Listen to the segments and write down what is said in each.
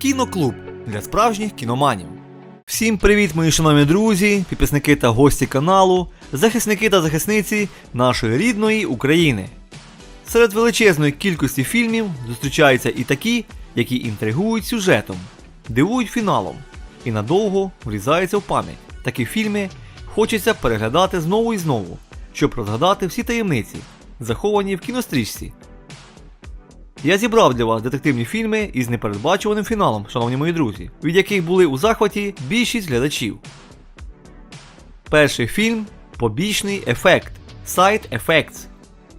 Кіноклуб для справжніх кіноманів. Всім привіт, мої шановні друзі, підписники та гості каналу, захисники та захисниці нашої рідної України. Серед величезної кількості фільмів зустрічаються і такі, які інтригують сюжетом, дивують фіналом і надовго врізаються в пам'ять. Такі фільми хочеться переглядати знову і знову, щоб розгадати всі таємниці, заховані в кінострічці. Я зібрав для вас детективні фільми із непередбачуваним фіналом, шановні мої друзі, від яких були у захваті більшість глядачів. Перший фільм Побічний ефект Side Effects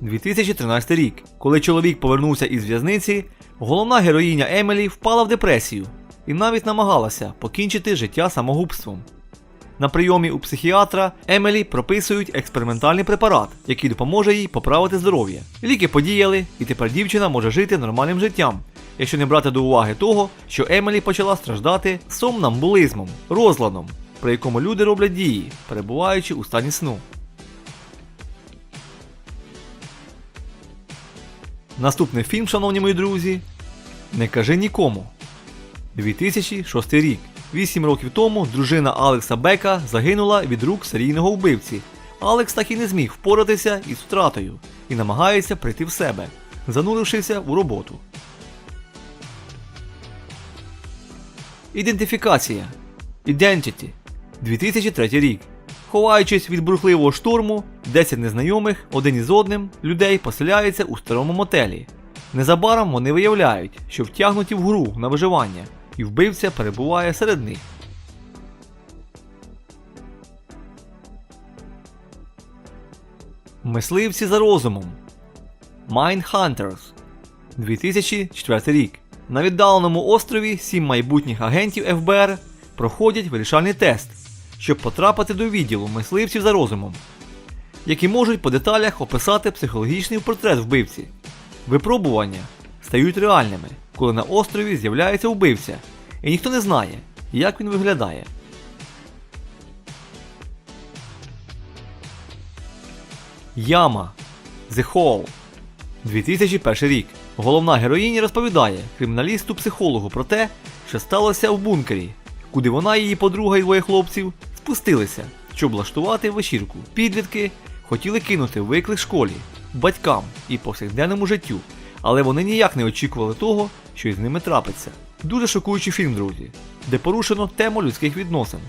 2013 рік. Коли чоловік повернувся із в'язниці, головна героїня Емілі впала в депресію і навіть намагалася покінчити життя самогубством. На прийомі у психіатра Емілі прописують експериментальний препарат, який допоможе їй поправити здоров'я. Ліки подіяли, і тепер дівчина може жити нормальним життям, якщо не брати до уваги того, що Емілі почала страждати сомнамбулизмом, розладом, при якому люди роблять дії, перебуваючи у стані сну. Наступний фільм, шановні мої друзі, Не кажи нікому. 2006 рік. Вісім років тому дружина Алекса Бека загинула від рук серійного вбивці. Алекс так і не зміг впоратися із втратою і намагається прийти в себе, занурившися у роботу. Ідентифікація. Identity. 2003 рік. Ховаючись від бурхливого штурму, 10 незнайомих один із одним людей поселяються у старому мотелі. Незабаром вони виявляють, що втягнуті в гру на виживання, і вбивця перебуває серед них. Мисливці за розумом. Mindhunters 2004 рік. На віддаленому острові сім майбутніх агентів ФБР проходять вирішальний тест, щоб потрапити до відділу мисливців за розумом, які можуть по деталях описати психологічний портрет вбивці. Випробування стають реальними, коли на острові з'являється вбивця, і ніхто не знає, як він виглядає. Яма The Hole 2001 рік. Головна героїня розповідає криміналісту-психологу про те, що сталося в бункері, куди вона її подруга і двоє хлопців спустилися, щоб влаштувати вечірку. Підлітки хотіли кинути виклик школі, батькам і повсякденному життю, але вони ніяк не очікували того, що із ними трапиться. Дуже шокуючий фільм, друзі, де порушено тему людських відносин.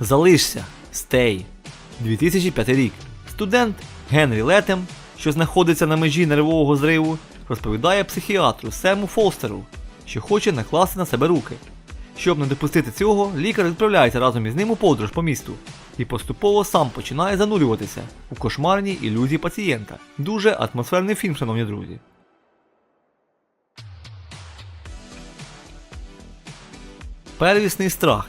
Залишся. Стей. 2005 рік. Студент Генрі Летем, що знаходиться на межі нервового зриву, розповідає психіатру Сему Фостеру, що хоче накласти на себе руки. Щоб не допустити цього, лікар відправляється разом із ним у подорож по місту і поступово сам починає занурюватися у кошмарні ілюзії пацієнта. Дуже атмосферний фільм, шановні друзі. Первісний страх.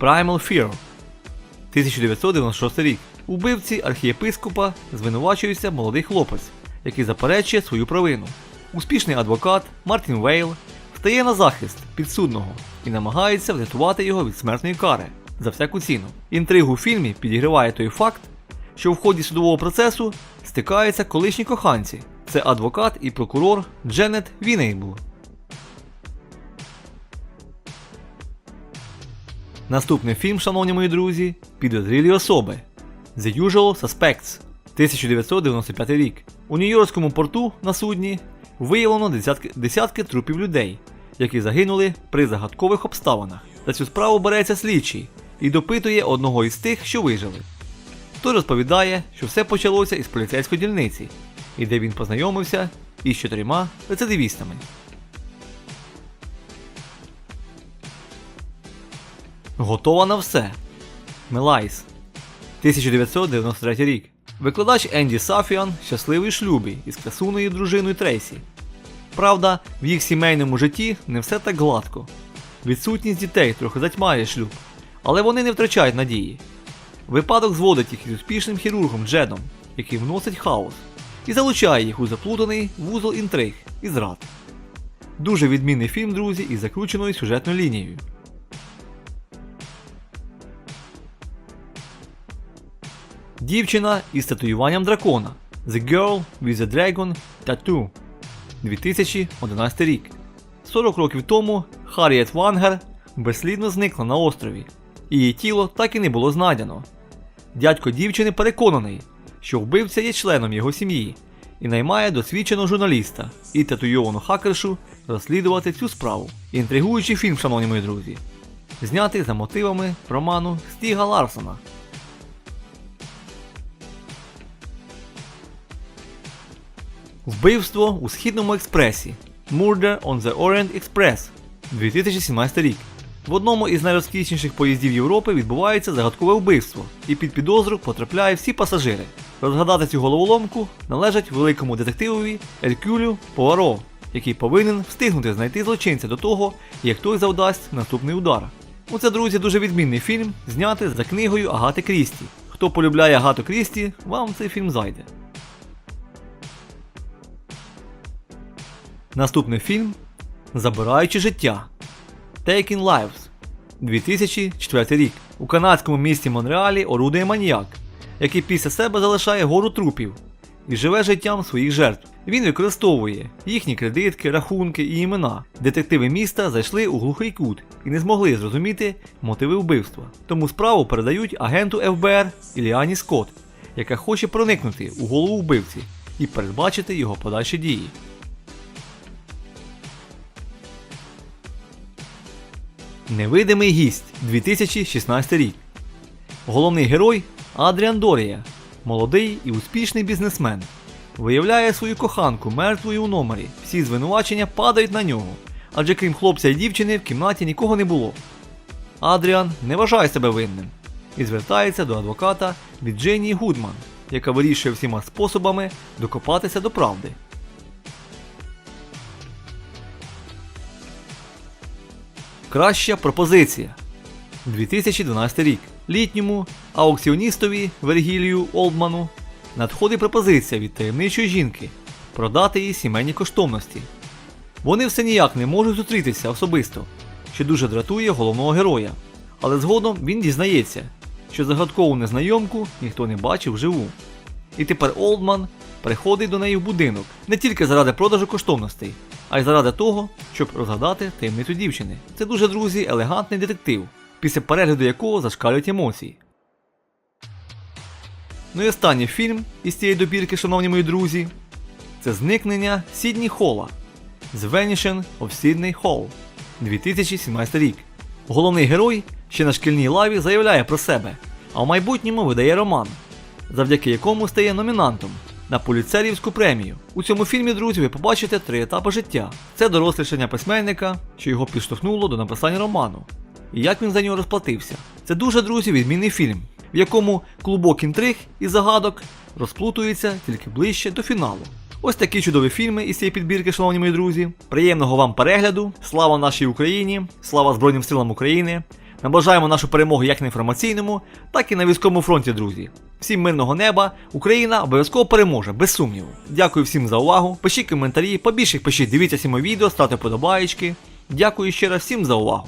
Primal Fear. 1996 рік. У вбивці архієпископа звинувачується молодий хлопець, який заперечує свою провину. Успішний адвокат Мартін Вейл стає на захист підсудного і намагається врятувати його від смертної кари за всяку ціну. Інтригу в фільмі підігриває той факт, що в ході судового процесу стикаються колишні коханці. Це адвокат і прокурор Дженет Вінейбл. Наступний фільм, шановні мої друзі, підозрілі особи The Usual Suspects 1995 рік. У Нью-Йоркському порту на судні виявлено десятки, десятки трупів людей, які загинули при загадкових обставинах. За цю справу береться слідчий і допитує одного із тих, що вижили. Той розповідає, що все почалося із поліцейської дільниці, і де він познайомився із чотирма рецидивістами. Готова на все. Мелайс. 1993 рік. Викладач Енді Сафіан щасливий шлюбі із красуною дружиною Трейсі. Правда, в їх сімейному житті не все так гладко. Відсутність дітей трохи затьмає шлюб, але вони не втрачають надії. Випадок зводить їх із успішним хірургом Джедом, який вносить хаос, і залучає їх у заплутаний вузол інтриг і зрад. Дуже відмінний фільм, друзі, із закрученою сюжетною лінією. Дівчина із татуюванням дракона The Girl with the Dragon Tattoo 2011 рік. 40 років тому Харріет Вангер безслідно зникла на острові. Її тіло так і не було знайдено. Дядько дівчини переконаний, що вбивця є членом його сім'ї і наймає досвідченого журналіста і татуйовану хакершу розслідувати цю справу. Інтригуючий фільм, шановні мої друзі, знятий за мотивами роману Стіга Ларсона. Вбивство у Східному експресі Murder on the Orient Express 2017 рік. В одному із найрозкішніших поїздів Європи відбувається загадкове вбивство, і під підозру потрапляють всі пасажири. Розгадати цю головоломку належить великому детективові Еркюлю Пуаро, який повинен встигнути знайти злочинця до того, як той завдасть наступний удар. Оце, друзі, дуже відмінний фільм, знятий за книгою Агати Крісті. Хто полюбляє Агату Крісті, вам цей фільм зайде. Наступний фільм Забираючи життя Taking Lives 2004 рік. У канадському місті Монреалі орудує маніяк, який після себе залишає гору трупів і живе життям своїх жертв. Він використовує їхні кредитки, рахунки і імена. Детективи міста зайшли у глухий кут і не змогли зрозуміти мотиви вбивства. Тому справу передають агенту ФБР Іліані Скотт, яка хоче проникнути у голову вбивці і передбачити його подальші дії. Невидимий гість 2016 рік. Головний герой Адріан Дорія, молодий і успішний бізнесмен. Виявляє свою коханку мертвою у номері. Всі звинувачення падають на нього, адже крім хлопця і дівчини в кімнаті нікого не було. Адріан не вважає себе винним і звертається до адвоката Відженії Гудман, яка вирішує всіма способами докопатися до правди. Краща пропозиція 2012 рік. Літньому аукціоністові Вергілію Олдману надходить пропозиція від таємничої жінки продати їй сімейні коштовності. Вони все ніяк не можуть зустрітися особисто, що дуже дратує головного героя. Але згодом він дізнається, що загадкову незнайомку ніхто не бачив вживу. І тепер Олдман приходить до неї в будинок не тільки заради продажу коштовностей, а й заради того, щоб розгадати таємницю дівчини. Це дуже, друзі, елегантний детектив, після перегляду якого зашкалюють емоції. Ну і останній фільм із цієї добірки, шановні мої друзі, це зникнення Сідні Холла The Vanishing of Sydney Hall 2017 рік. Головний герой ще на шкільній лаві заявляє про себе, а в майбутньому видає роман, завдяки якому стає номінантом на поліцерівську премію. У цьому фільмі, друзі, ви побачите три етапи життя: це дорослішання письменника, що його підштовхнуло до написання роману, і як він за нього розплатився. Це дуже, друзі, відмінний фільм, в якому клубок інтриг і загадок розплутується тільки ближче до фіналу. Ось такі чудові фільми із цієї підбірки, шановні мої друзі. Приємного вам перегляду. Слава нашій Україні, слава Збройним силам України. Наближаємо нашу перемогу як на інформаційному, так і на військовому фронті, друзі. Всім мирного неба, Україна обов'язково переможе, без сумніву. Дякую всім за увагу. Пишіть коментарі, побільше їх пишіть, дивіться всі відео, ставте подобаєчки. Дякую ще раз всім за увагу.